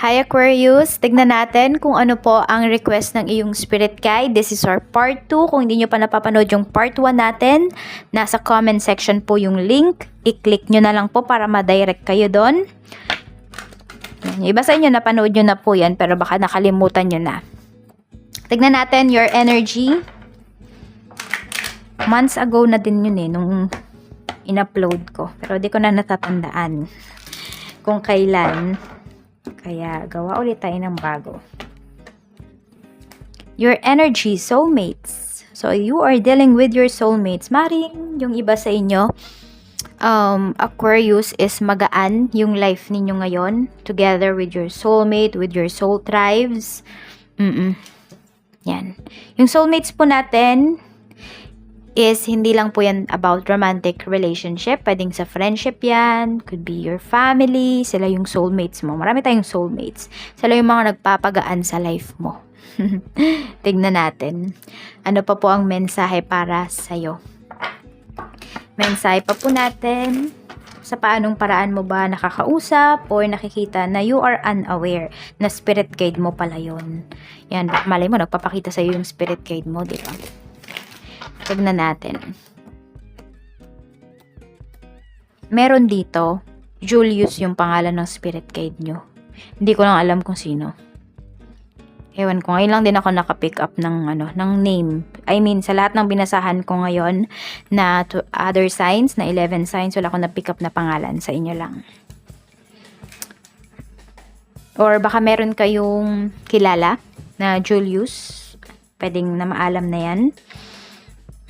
Hi Aquarius, tignan natin kung ano po ang request ng iyong spirit guide. This is our part 2. Kung hindi nyo pa napapanood yung part 1 natin, nasa comment section po yung link. I-click nyo na lang po para ma-direct kayo doon. Iba sa inyo, napanood nyo na po yan, pero baka nakalimutan nyo na. Tignan natin your energy. Months ago na din yun eh, nung in-upload ko. Pero di ko na natatandaan kung kailan. Kaya gawa ulit tayo ng bago. Your energy, soulmates. So you are dealing with your soulmates. Maring yung iba sa inyo, um, Aquarius is magaan yung life ninyo ngayon together with your soulmate, with your soul tribes. Mm-mm. Yan. Yung soulmates po natin, is hindi lang po yan about romantic relationship. Pwedeng sa friendship yan. Could be your family. Sila yung soulmates mo. Marami tayong soulmates. Sila yung mga nagpapagaan sa life mo. Tignan natin. Ano pa po ang mensahe para sa'yo? Mensahe pa po natin sa paanong paraan mo ba nakakausap or nakikita na you are unaware na spirit guide mo pala yun. Yan, malay mo, nagpapakita sa'yo yung spirit guide mo, di ba? Tignan natin. Meron dito, Julius yung pangalan ng spirit guide nyo. Hindi ko lang alam kung sino. Ewan ko, ngayon lang din ako nakapick up ng, ano, ng name. I mean, sa lahat ng binasahan ko ngayon na other signs, na 11 signs, wala akong na-pick up na pangalan sa inyo lang. Or baka meron kayong kilala na Julius. Pwedeng na maalam na yan.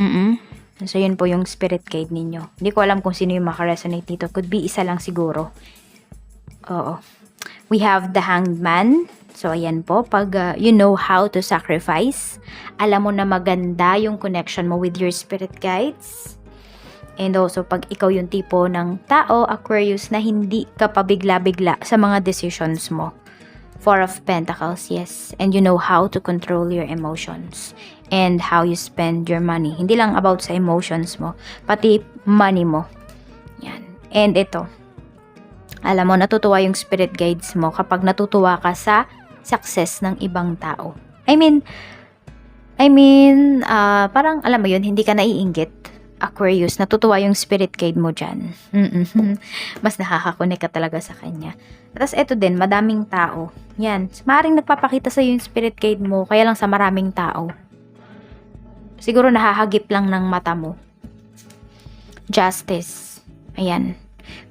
Mm So, yun po yung spirit guide ninyo. Hindi ko alam kung sino yung makaresonate dito. Could be isa lang siguro. Oo. We have the hanged man. So, ayan po. Pag uh, you know how to sacrifice, alam mo na maganda yung connection mo with your spirit guides. And also, pag ikaw yung tipo ng tao, Aquarius, na hindi ka pabigla-bigla sa mga decisions mo. Four of Pentacles, yes. And you know how to control your emotions and how you spend your money. Hindi lang about sa emotions mo, pati money mo. Yan. And ito, alam mo, natutuwa yung spirit guides mo kapag natutuwa ka sa success ng ibang tao. I mean, I mean, uh, parang alam mo yun, hindi ka naiinggit. Aquarius, natutuwa yung spirit guide mo dyan. Mm-mm. Mas nakakakonek ka talaga sa kanya. Tapos eto din, madaming tao. Yan, maaaring nagpapakita sa yung spirit guide mo, kaya lang sa maraming tao. Siguro nahahagip lang ng mata mo. Justice. Ayan.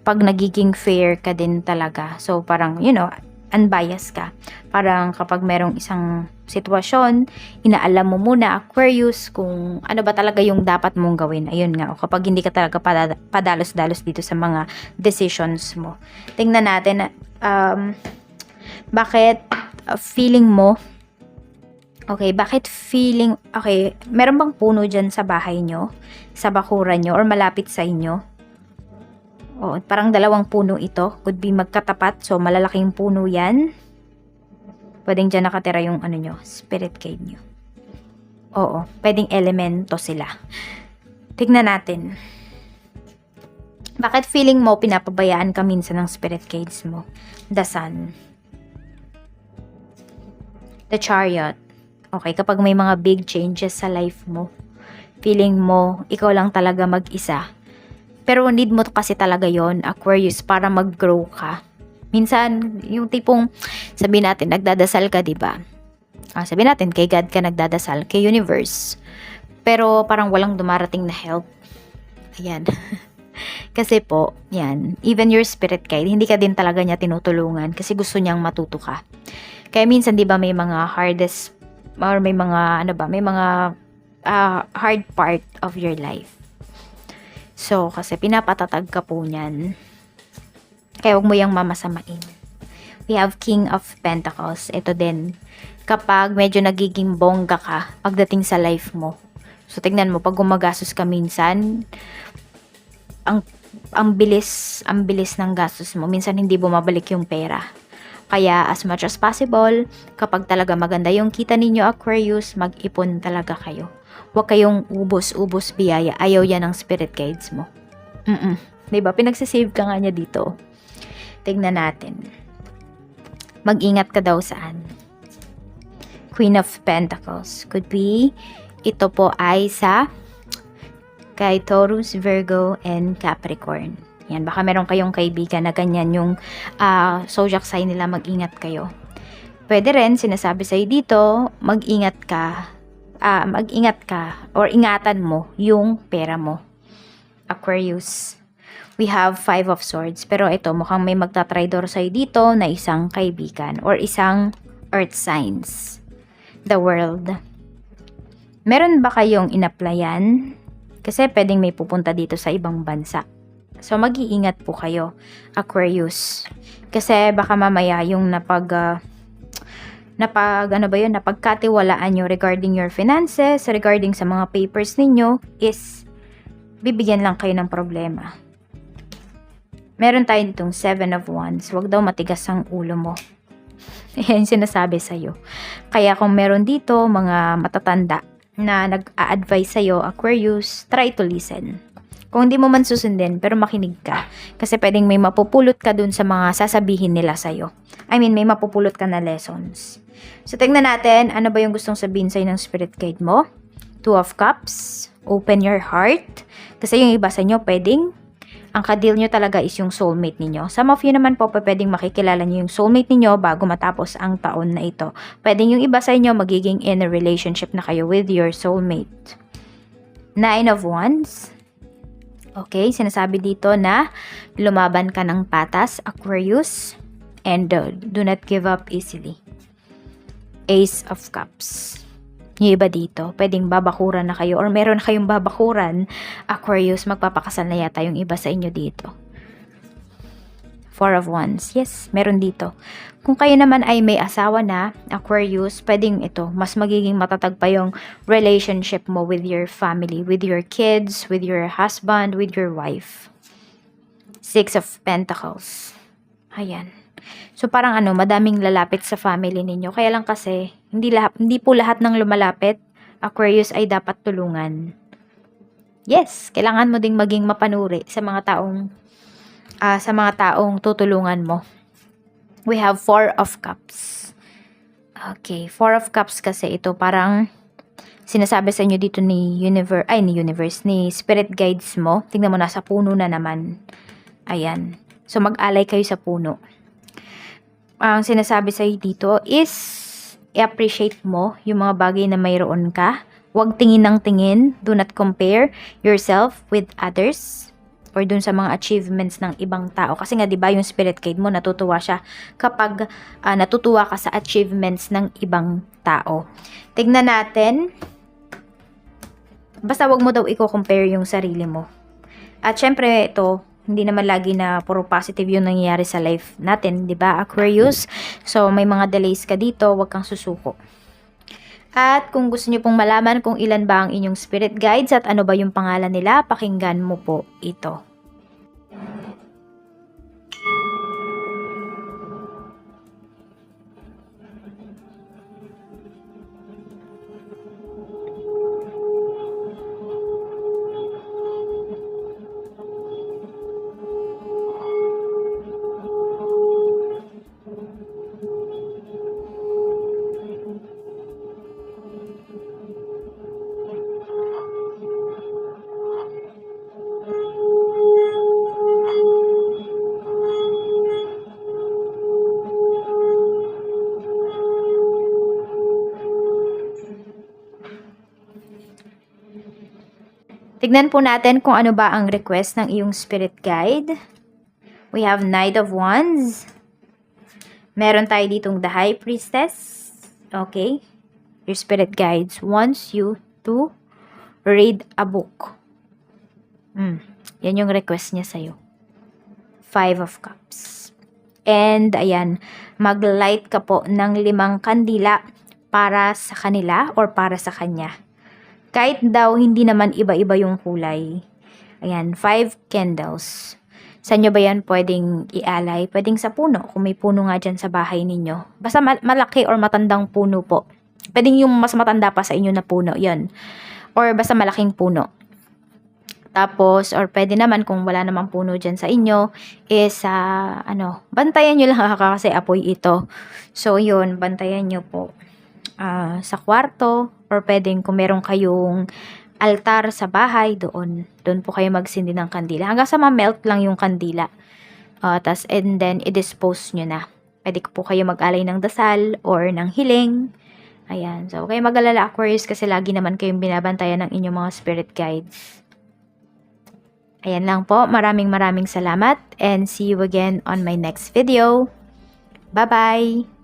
Pag nagiging fair ka din talaga. So, parang, you know, unbiased ka. Parang kapag merong isang sitwasyon, inaalam mo muna, Aquarius, kung ano ba talaga yung dapat mong gawin. Ayun nga, o kapag hindi ka talaga pada- padalos-dalos dito sa mga decisions mo. Tingnan natin, um, bakit uh, feeling mo Okay, bakit feeling, okay, meron bang puno dyan sa bahay nyo? Sa bakuran nyo? Or malapit sa inyo? O, parang dalawang puno ito. Could be magkatapat. So, malalaking puno yan. Pwedeng dyan nakatira yung ano nyo, spirit guide nyo. Oo, pwedeng elemento sila. Tignan natin. Bakit feeling mo pinapabayaan ka minsan ng spirit guides mo? The sun. The chariot. Okay, kapag may mga big changes sa life mo, feeling mo, ikaw lang talaga mag-isa. Pero need mo kasi talaga yon Aquarius, para mag-grow ka. Minsan, yung tipong, sabi natin, nagdadasal ka, di ba? Ah, sabi natin, kay God ka nagdadasal, kay universe. Pero parang walang dumarating na help. Ayan. kasi po, yan, even your spirit guide, hindi ka din talaga niya tinutulungan kasi gusto niyang matuto ka. Kaya minsan, di ba, may mga hardest or may mga ano ba, may mga uh, hard part of your life. So, kasi pinapatatag ka po niyan. Kaya huwag mo yung mamasamain. We have King of Pentacles. Ito din. Kapag medyo nagiging bongga ka pagdating sa life mo. So, tignan mo, pag gumagastos ka minsan, ang ang bilis, ang bilis ng gastos mo. Minsan hindi bumabalik yung pera. Kaya as much as possible, kapag talaga maganda yung kita ninyo Aquarius, mag-ipon talaga kayo. Huwag kayong ubos-ubos biyaya. Ayaw yan ng spirit guides mo. Mm-mm. Diba? Pinagsisave ka nga niya dito. Tignan natin. Mag-ingat ka daw saan? Queen of Pentacles. Could be, ito po ay sa kay Taurus, Virgo, and Capricorn. Yan, baka meron kayong kaibigan na ganyan yung uh, zodiac sign nila, mag-ingat kayo. Pwede rin, sinasabi sa'yo dito, mag-ingat ka, ah, mag-ingat ka, or ingatan mo yung pera mo. Aquarius. We have five of swords. Pero ito, mukhang may magta-tridor sa'yo dito na isang kaibigan or isang earth signs. The world. Meron ba kayong inaplayan? Kasi pwedeng may pupunta dito sa ibang bansa. So, mag-iingat po kayo, Aquarius. Kasi baka mamaya yung napag... ah, napag ano ba yun, napagkatiwalaan nyo regarding your finances, regarding sa mga papers ninyo, is bibigyan lang kayo ng problema. Meron tayo ditong seven of wands. Huwag daw matigas ang ulo mo. Yan sinasabi sa'yo. Kaya kung meron dito mga matatanda na nag-a-advise sa'yo, Aquarius, try to listen. Kung hindi mo man susundin, pero makinig ka. Kasi pwedeng may mapupulot ka dun sa mga sasabihin nila sa'yo. I mean, may mapupulot ka na lessons. So, tingnan natin, ano ba yung gustong sabihin sa'yo ng spirit guide mo? Two of Cups, open your heart. Kasi yung iba sa pwedeng ang kadil nyo talaga is yung soulmate ninyo. Some of you naman po, pwedeng makikilala nyo yung soulmate ninyo bago matapos ang taon na ito. Pwedeng yung iba sa inyo magiging in a relationship na kayo with your soulmate. Nine of Wands. Okay, sinasabi dito na lumaban ka ng patas, Aquarius, and uh, do not give up easily. Ace of Cups. Yung iba dito, pwedeng babakuran na kayo or meron kayong babakuran, Aquarius, magpapakasal na yata yung iba sa inyo dito. Four of Wands. Yes, meron dito. Kung kayo naman ay may asawa na, Aquarius, pwedeng ito, mas magiging matatag pa yung relationship mo with your family, with your kids, with your husband, with your wife. Six of Pentacles. Ayan. So parang ano, madaming lalapit sa family ninyo. Kaya lang kasi, hindi, lahat, hindi po lahat ng lumalapit, Aquarius ay dapat tulungan. Yes, kailangan mo ding maging mapanuri sa mga taong ah, sa mga taong tutulungan mo. We have Four of Cups. Okay, Four of Cups kasi ito parang sinasabi sa inyo dito ni Universe, ay ni Universe, ni Spirit Guides mo. Tingnan mo, nasa puno na naman. Ayan. So, mag-alay kayo sa puno. Ang sinasabi sa dito is i-appreciate mo yung mga bagay na mayroon ka. Huwag tingin ng tingin. Do not compare yourself with others or dun sa mga achievements ng ibang tao. Kasi nga, di ba, yung spirit guide mo, natutuwa siya kapag ah, natutuwa ka sa achievements ng ibang tao. Tignan natin. Basta wag mo daw i-compare yung sarili mo. At syempre, ito, hindi naman lagi na puro positive yung nangyayari sa life natin, di ba, Aquarius? So, may mga delays ka dito, wag kang susuko. At kung gusto niyo pong malaman kung ilan ba ang inyong spirit guides at ano ba yung pangalan nila, pakinggan mo po ito. Tignan po natin kung ano ba ang request ng iyong spirit guide. We have Knight of Wands. Meron tayo ditong the High Priestess. Okay. Your spirit guides wants you to read a book. Hmm. Yan yung request niya sa'yo. Five of Cups. And, ayan, mag-light ka po ng limang kandila para sa kanila or para sa kanya. Kahit daw hindi naman iba-iba yung kulay. Ayan, five candles. Saan nyo ba yan pwedeng ialay? Pwedeng sa puno, kung may puno nga dyan sa bahay ninyo. Basta ma- malaki or matandang puno po. Pwedeng yung mas matanda pa sa inyo na puno, yon Or basta malaking puno. Tapos, or pwede naman kung wala namang puno dyan sa inyo, is, ah, ano, bantayan nyo lang kasi apoy ito. So, yun, bantayan nyo po ah, sa kwarto, or pwedeng kung meron kayong altar sa bahay, doon. Doon po kayo magsindi ng kandila. Hanggang sa ma-melt lang yung kandila. Uh, tas, and then, i-dispose nyo na. Pwede po kayo mag-alay ng dasal or ng hiling. Ayan. So, kayo mag-alala Aquarius kasi lagi naman kayong binabantayan ng inyong mga spirit guides. Ayan lang po. Maraming maraming salamat and see you again on my next video. Bye-bye!